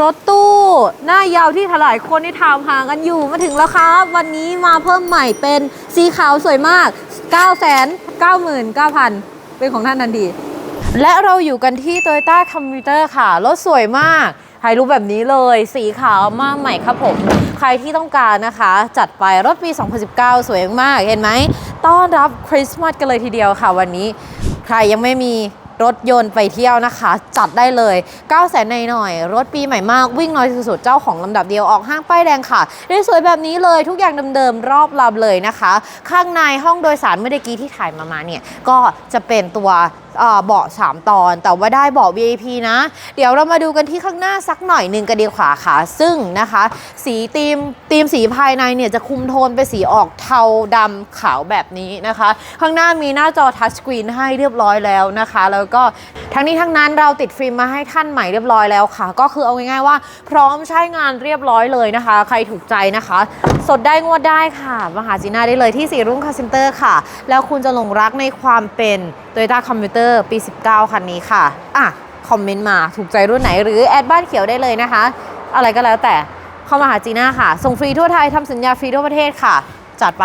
รถตู้ หน้ายาวที่หลายคนที่ถามหากันอยู่มาถึงแล้วครับ วันนี้มาเพิ่มใหม่เป็นสีขาวสวยมาก 9 9 9 9 0 0 เป็นของท่านทันทีและเราอยู่กันที่ Toyota Commuter ค่ะ รถสวยมากถ่ายรูปแบบนี้เลย สีขาวมากใหม่ครับผม ใครที่ต้องการนะคะ จัดไปรถปี 2019 สวยมาก เห็นไหม ต้อนรับคริสต์มาสกันเลยทีเดียวค่ะวันนี้ ใครยังไม่มี รถยนต์ไปเที่ยวนะคะ จัดได้เลย 9 0 0 0 0ในหน่อยๆรถปีใหม่มากวิ่งน้อยสุดๆเจ้าของลำดับเดียวออกห้างป้ายแดงค่ะ ได้สวยแบบนี้เลยทุกอย่างเดิมๆรอบลำเลยนะคะ ข้างในห้องโดยสารเมื่อกี้ที่ถ่ายมามาเนี่ยก็จะเป็นตัวเบาะ3 ตอน แต่ว่าได้เบาะ VIP นะ เดี๋ยวเรามาดูกันที่ข้างหน้าสักหน่อยหนึ่งกันดีกว่าค่ะ ซึ่งนะคะ สีธีมธีมสีภายในเนี่ยจะคุมโทนไปสีออกเทาดำขาวแบบนี้นะคะ ข้างหน้ามีหน้าจอทัชสกรีนให้เรียบร้อยแล้วนะคะ แล้วก็ทั้งนี้ทั้งนั้นเราติดฟิล์มมาให้ท่านใหม่เรียบร้อยแล้วค่ะ ก็คือเอาง่ายๆว่า พร้อมใช้งานเรียบร้อยเลยนะคะ ใครถูกใจนะคะ สดได้งวดได้ค่ะ มาหาจีน่าได้เลยที่สีรุ่งคาร์เซนเตอร์ค่ะ แล้วคุณจะหลงรักในความเป็น Toyota Commuter ปี 19 คันนี้ค่ะ อะ คอมเมนต์มาถูกใจรุ่นไหนหรือแอดบ้านเขียวได้เลยนะคะ อะไรก็แล้วแต่เข้ามาหาจีน่าค่ะ ส่งฟรีทั่วไทยทำสัญญาฟรีทั่วประเทศค่ะ จัดไป